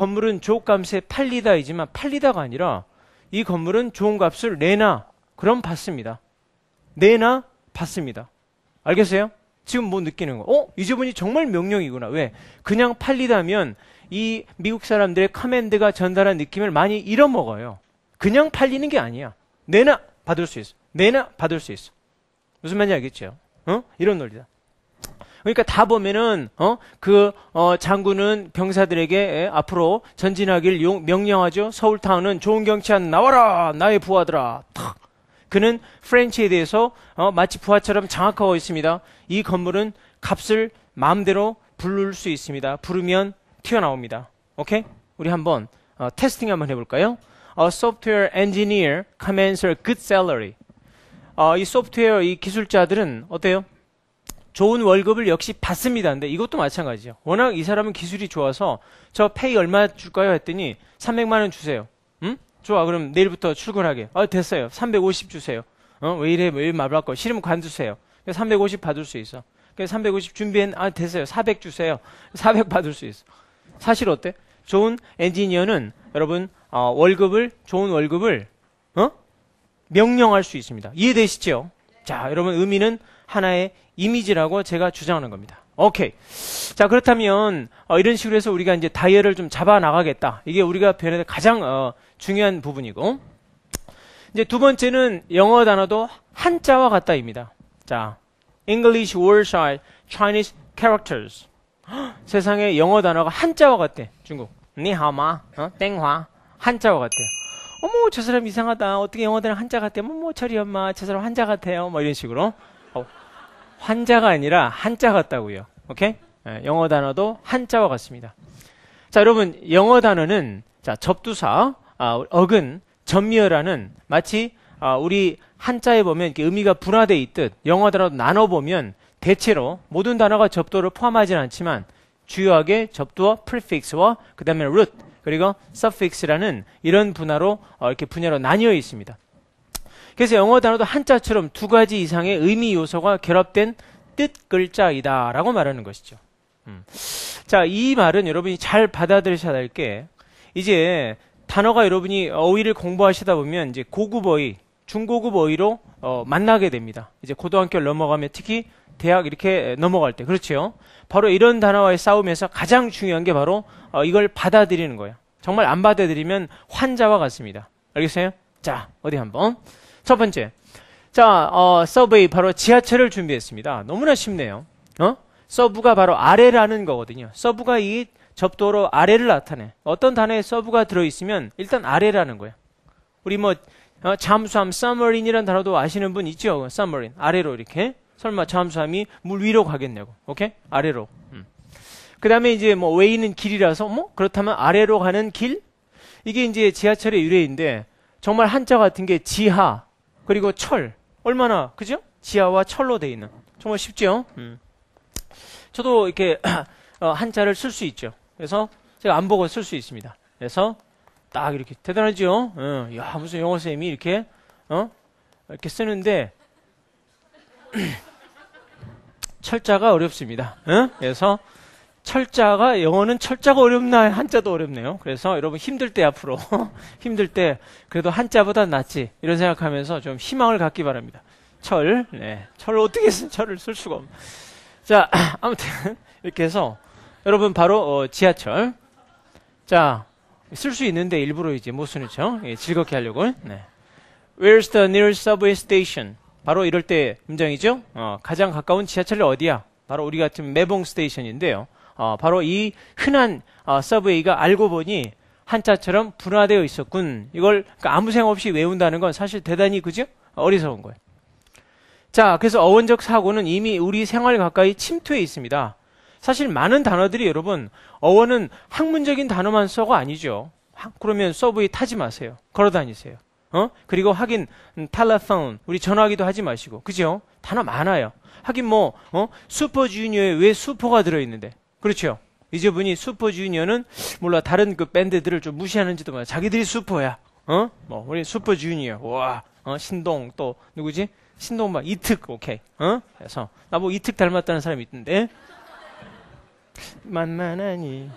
건물은 좋값에 팔리다이지만 팔리다가 아니라 이 건물은 좋은 값을 내나 그럼 받습니다. 내나 받습니다. 알겠어요? 지금 뭐 느끼는 거? 어? 이 지분이 정말 명령이구나. 왜? 그냥 팔리다면 이 미국 사람들의 커맨드가 전달한 느낌을 많이 잃어먹어요. 그냥 팔리는 게 아니야. 내나 받을 수 있어. 내나 받을 수 있어. 무슨 말인지 알겠죠? 어? 이런 논리다. 그러니까 다 보면은 어그 어, 장군은 병사들에게 에, 앞으로 전진하길 용, 명령하죠. 서울 타운은 좋은 경치한 나와라 나의 부하들아. 탁. 그는 프렌치에 대해서 어, 마치 부하처럼 장악하고 있습니다. 이 건물은 값을 마음대로 부를 수 있습니다. 부르면 튀어나옵니다. 오케이? 우리 한번 어, 테스팅 한번 해볼까요? A software engineer commands a good salary. 어, 이 소프트웨어 이 기술자들은 어때요? 좋은 월급을 역시 받습니다. 근데 이것도 마찬가지죠. 워낙 이 사람은 기술이 좋아서 저 페이 얼마 줄까요? 했더니 300만 원 주세요. 응? 좋아. 그럼 내일부터 출근하게. 아, 됐어요. 350 주세요. 어? 왜 이래? 왜 말할 거? 싫으면 관두세요. 350 받을 수 있어. 그래서 350 준비한 아 됐어요. 400 주세요. 400 받을 수 있어. 사실 어때? 좋은 엔지니어는 여러분 어, 월급을 좋은 월급을 어? 명령할 수 있습니다. 이해되시죠? 자, 여러분 의미는 하나의 이미지라고 제가 주장하는 겁니다. 오케이. 자, 그렇다면 어, 이런 식으로 해서 우리가 이제 다이얼을 좀 잡아 나가겠다. 이게 우리가 배우는 가장 어, 중요한 부분이고. 이제 두 번째는 영어 단어도 한자와 같다입니다. 자, English words are Chinese characters. 세상에 영어 단어가 한자와 같대. 중국. 니하마, 어? 땡화. 한자와 같대요. 어머, 저 사람 이상하다. 어떻게 영어 단어 한자 같대? 뭐, 뭐, 저리 엄마. 저 사람 한자 같아요. 뭐, 이런 식으로. 어, 환자가 아니라 한자 같다고요. 오케이? 예, 영어 단어도 한자와 같습니다. 자, 여러분, 영어 단어는, 자, 접두사, 아, 어근, 전미어라는 마치, 아, 우리 한자에 보면 의미가 분화되어 있듯 영어 단어도 나눠 보면 대체로 모든 단어가 접두어를 포함하지는 않지만 주요하게 접두어 prefix와 그 다음에 root 그리고 suffix라는 이런 분화로 어, 이렇게 분야로 나뉘어 있습니다. 그래서 영어 단어도 한자처럼 두 가지 이상의 의미 요소가 결합된 뜻 글자이다 라고 말하는 것이죠. 음. 자, 이 말은 여러분이 잘 받아들이셔야 할 게 이제 단어가 여러분이 어휘를 공부하시다 보면 이제 고급 어휘, 중고급 어휘로 어, 만나게 됩니다. 이제 고등학교를 넘어가면 특히 대학 이렇게 넘어갈 때 그렇죠. 바로 이런 단어와의 싸움에서 가장 중요한 게 바로 어, 이걸 받아들이는 거예요. 정말 안 받아들이면 환자와 같습니다. 알겠어요? 자, 어디 한번. 첫 번째. 자, 어, 서브웨이 바로 지하철을 준비했습니다. 너무나 쉽네요. 어? 서브가 바로 아래라는 거거든요. 서브가 이 접도로 아래를 나타내. 어떤 단어에 서브가 들어있으면 일단 아래라는 거예요. 우리 뭐 어, 잠수함, submarine이라는 단어도 아시는 분 있죠? submarine. 아래로 이렇게. 설마 잠수함이 물 위로 가겠냐고. 오케이? 아래로. 음. 그 다음에 이제 뭐 웨이는 길이라서 뭐 그렇다면 아래로 가는 길? 이게 이제 지하철의 유래인데 정말 한자 같은 게 지하 그리고 철 얼마나 그죠? 지하와 철로 돼 있는 정말 쉽죠? 음. 저도 이렇게 어, 한자를 쓸 수 있죠. 그래서 제가 안 보고 쓸 수 있습니다. 그래서 딱 이렇게 대단하죠? 어, 야 무슨 영어 쌤이 이렇게 어 이렇게 쓰는데 철자가 어렵습니다. 어? 그래서 철자가 영어는 철자가 어렵나 한자도 어렵네요. 그래서 여러분 힘들 때 앞으로 힘들 때 그래도 한자보다 낫지 이런 생각하면서 좀 희망을 갖기 바랍니다. 철, 네, 철 어떻게 쓴 철을 쓸 수가 없. 자 아무튼 이렇게 해서 여러분 바로 어, 지하철 자 쓸 수 있는데 일부러 이제 못 쓰는 척 예, 즐겁게 하려고. 네. Where's the nearest subway station? 바로 이럴 때 문장이죠. 어, 가장 가까운 지하철이 어디야? 바로 우리 같은 매봉 스테이션인데요. 어, 바로 이 흔한 어, 서브웨이가 알고 보니 한자처럼 분화되어 있었군. 이걸 그러니까 아무 생각 없이 외운다는 건 사실 대단히 그죠? 어리석은 거예요. 자, 그래서 어원적 사고는 이미 우리 생활 가까이 침투해 있습니다. 사실 많은 단어들이 여러분 어원은 학문적인 단어만 써가 아니죠. 그러면 서브웨이 타지 마세요. 걸어 다니세요. 어? 그리고 하긴 텔레폰 우리 전화기도 하지 마시고 그죠? 단어 많아요. 하긴 뭐 어? 슈퍼주니어에 왜 슈퍼가 들어 있는데 그렇죠? 이제 분이 슈퍼주니어는 몰라 다른 그 밴드들을 좀 무시하는지도 몰라 자기들이 슈퍼야. 어? 뭐 우리 슈퍼주니어 와 어? 신동 또 누구지? 신동 막 이특 오케이. 어? 그래서 나 뭐 이특 닮았다는 사람이 있던데 만만하니.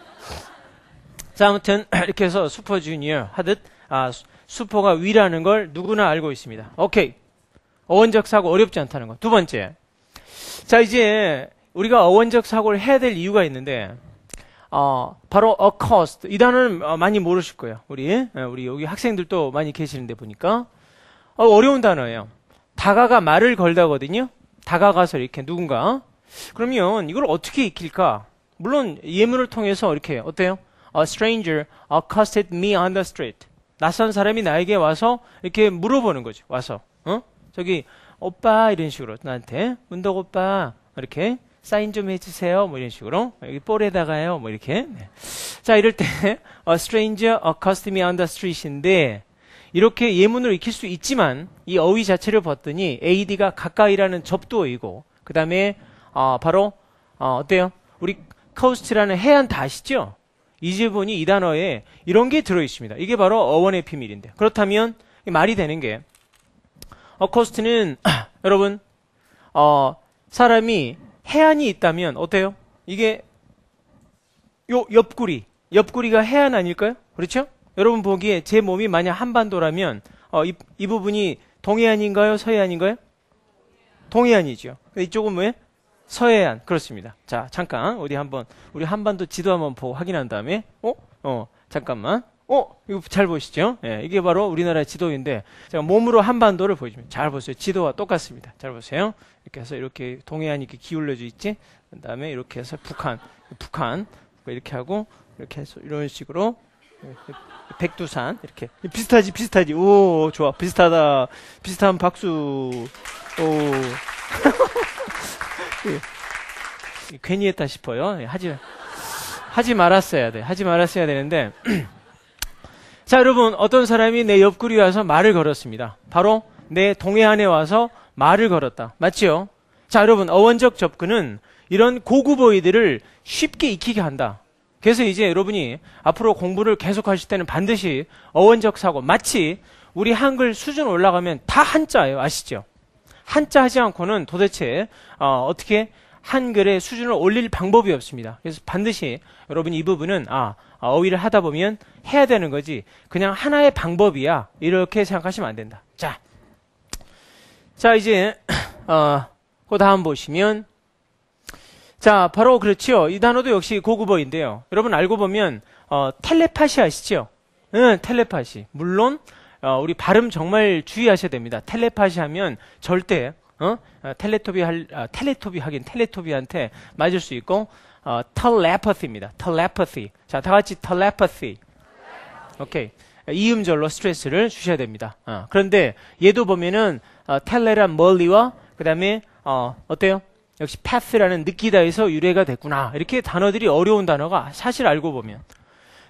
자, 아무튼 이렇게 해서 슈퍼주니어 하듯 아, 슈퍼가 위라는 걸 누구나 알고 있습니다. 오케이. 어원적 사고 어렵지 않다는 거. 두 번째. 자, 이제 우리가 어원적 사고를 해야 될 이유가 있는데 어, 바로 accost. 이 단어는 어, 많이 모르실 거예요. 우리 예, 우리 여기 학생들도 많이 계시는데 보니까 어, 어려운 단어예요. 다가가 말을 걸다거든요. 다가가서 이렇게 누군가. 그러면 이걸 어떻게 익힐까? 물론 예문을 통해서 이렇게 어때요? A stranger accosted me on the street. 낯선 사람이 나에게 와서 이렇게 물어보는 거죠. 와서 어? 저기 오빠 이런 식으로 나한테 문덕 오빠 이렇게 사인 좀 해주세요. 뭐 이런 식으로 여기 볼에다가요. 뭐 이렇게 네. 자 이럴 때 a stranger accosted me on the street인데 이렇게 예문으로 익힐 수 있지만 이 어휘 자체를 봤더니 ad가 가까이라는 접두어이고 그 다음에 어, 바로 어, 어때요? 우리 coast라는 해안 다 아시죠? 이 지분이 이 단어에 이런 게 들어 있습니다. 이게 바로 어원의 비밀인데 그렇다면 말이 되는 게 어코스트는 여러분 어 사람이 해안이 있다면 어때요? 이게 요 옆구리 옆구리가 해안 아닐까요? 그렇죠? 여러분 보기에 제 몸이 만약 한반도라면 어, 이, 이 부분이 동해안인가요? 서해안인가요? 동해안이죠. 이쪽은 뭐예요? 서해안 그렇습니다. 자 잠깐 어디 한번 우리 한반도 지도 한번 보고 확인한 다음에 어? 어 잠깐만 어 이거 잘 보시죠? 예, 이게 바로 우리나라 지도인데 제가 몸으로 한반도를 보여주면 잘 보세요. 지도와 똑같습니다. 잘 보세요. 이렇게 해서 이렇게 동해안이 이렇게 기울어져 있지. 그 다음에 이렇게 해서 북한 북한 이렇게 하고 이렇게 해서 이런 식으로 백두산 이렇게 비슷하지 비슷하지 오 좋아 비슷하다 비슷한 박수 오 괜히 했다 싶어요. 예, 하지 하지 말았어야 돼. 하지 말았어야 되는데. 자, 여러분, 어떤 사람이 내 옆구리 와서 말을 걸었습니다. 바로 내 동해안에 와서 말을 걸었다. 맞지요? 자, 여러분, 어원적 접근은 이런 고급 어휘들을 쉽게 익히게 한다. 그래서 이제 여러분이 앞으로 공부를 계속 하실 때는 반드시 어원적 사고, 마치 우리 한글 수준 올라가면 다 한자예요. 아시죠? 한자 하지 않고는 도대체 어, 어떻게 한글의 수준을 올릴 방법이 없습니다. 그래서 반드시 여러분 이 부분은 아 어휘를 하다 보면 해야 되는 거지 그냥 하나의 방법이야 이렇게 생각하시면 안 된다. 자, 자 이제 어, 그 다음 보시면 자 바로 그렇지요. 이 단어도 역시 고급어인데요. 여러분 알고 보면 어, 텔레파시 아시죠? 응, 텔레파시. 물론 어, 우리 발음 정말 주의하셔야 됩니다. 텔레파시 하면 절대 어? 어 텔레토비 할 아, 텔레토비 하긴 텔레토비한테 맞을 수 있고 어, 텔레파시입니다. 텔레파시. 자, 다 같이 텔레파시. 오케이. 이음절로 스트레스를 주셔야 됩니다. 어, 그런데 얘도 보면은 어, 텔레란 멀리와 그 다음에 어, 어때요? 역시 path라는 느끼다에서 유래가 됐구나. 이렇게 단어들이 어려운 단어가 사실 알고 보면.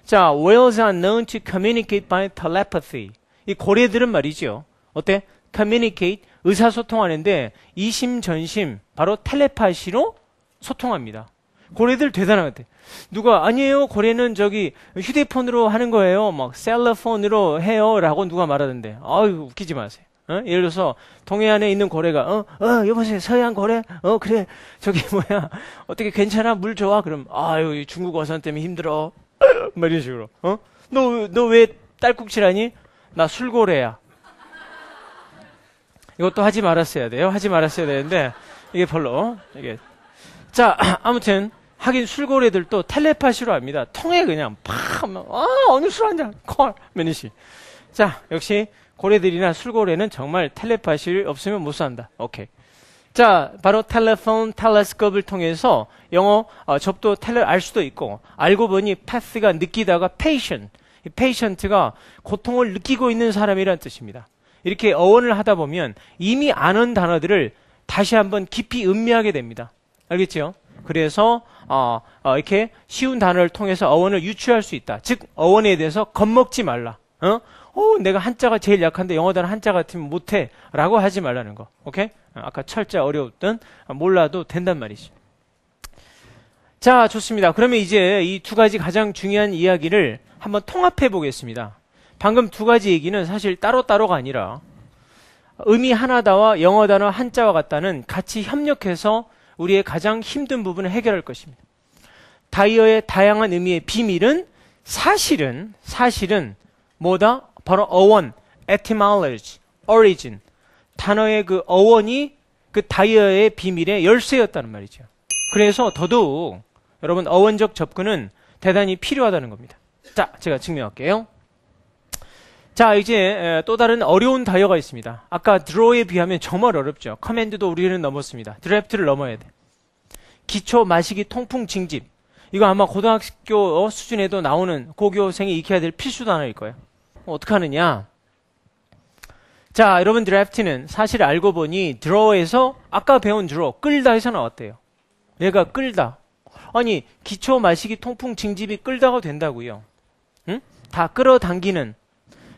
자, whales are known to communicate by telepathy. 이 고래들은 말이죠. 어때? communicate, 의사소통하는데 이심전심, 바로 텔레파시로 소통합니다. 고래들 대단한 것 같아. 누가, 아니에요, 고래는 저기 휴대폰으로 하는 거예요. 막 셀러폰으로 해요. 라고 누가 말하던데. 아유, 웃기지 마세요. 어? 예를 들어서 동해안에 있는 고래가 어, 어, 여보세요, 서해안 고래? 어, 그래. 저기 뭐야. 어떻게 괜찮아? 물 좋아? 그럼 아유, 중국 어선 때문에 힘들어. 뭐 이런 식으로. 어? 너, 너 왜 딸꾹질하니? 나 술고래야. 이것도 하지 말았어야 돼요. 하지 말았어야 되는데 이게 별로 이게 자 아무튼 하긴 술고래들도 텔레파시로 합니다. 통해 그냥 팍 아, 어느 술 한잔 콜 매니시. 자 역시 고래들이나 술고래는 정말 텔레파시 없으면 못 산다. 오케이. 자, 바로 텔레폰, 텔레스컵을 통해서 영어 어, 접도 텔레 알 수도 있고 알고 보니 패스가 느끼다가 patient, patient가 고통을 느끼고 있는 사람이란 뜻입니다. 이렇게 어원을 하다 보면 이미 아는 단어들을 다시 한번 깊이 음미하게 됩니다. 알겠죠? 그래서 어, 어, 이렇게 쉬운 단어를 통해서 어원을 유추할 수 있다. 즉 어원에 대해서 겁먹지 말라. 어? 어, 내가 한자가 제일 약한데 영어 단어 한자 같으면 못해. 라고 하지 말라는 거. 오케이? 어, 아까 철자 어려웠던 몰라도 된단 말이지. 자, 좋습니다. 그러면 이제 이 두 가지 가장 중요한 이야기를 한번 통합해 보겠습니다. 방금 두 가지 얘기는 사실 따로따로가 아니라 의미 하나다와 영어 단어 한자와 같다는 같이 협력해서 우리의 가장 힘든 부분을 해결할 것입니다. 다이어의 다양한 의미의 비밀은 사실은 사실은 뭐다? 바로 어원, etymology, origin. 단어의 그 어원이 그 다이어의 비밀의 열쇠였다는 말이죠. 그래서 더더욱 여러분 어원적 접근은 대단히 필요하다는 겁니다. 자, 제가 증명할게요. 자, 이제 에, 또 다른 어려운 다이어가 있습니다. 아까 draw에 비하면 정말 어렵죠. 커맨드도 우리는 넘었습니다. 드래프트를 넘어야 돼. 기초 마시기 통풍 징집. 이거 아마 고등학교 어, 수준에도 나오는 고교생이 익혀야 될 필수 단어일 거예요. 어, 어떻게 하느냐? 자, 여러분 드래프트는 사실 알고 보니 draw에서 아까 배운 draw 끌다에서 나왔대요. 얘가 끌다. 아니 기초 마시기 통풍 징집이 끌다가 된다고요. 응? 다 끌어당기는.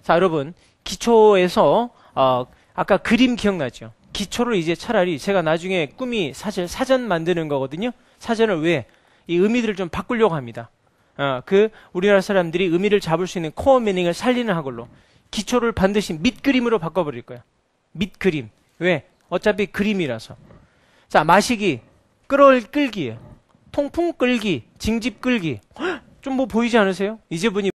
자, 여러분 기초에서 어, 아까 그림 기억나죠? 기초를 이제 차라리 제가 나중에 꿈이 사실 사전 만드는 거거든요. 사전을 왜? 이 의미들을 좀 바꾸려고 합니다. 어, 그 우리나라 사람들이 의미를 잡을 수 있는 코어 미닝을 살리는 학을로 기초를 반드시 밑그림으로 바꿔버릴 거야. 밑그림. 왜? 어차피 그림이라서. 자, 마시기. 끌어 끌기예요. 통풍 끌기, 징집 끌기. 좀 뭐 보이지 않으세요? 이제 보니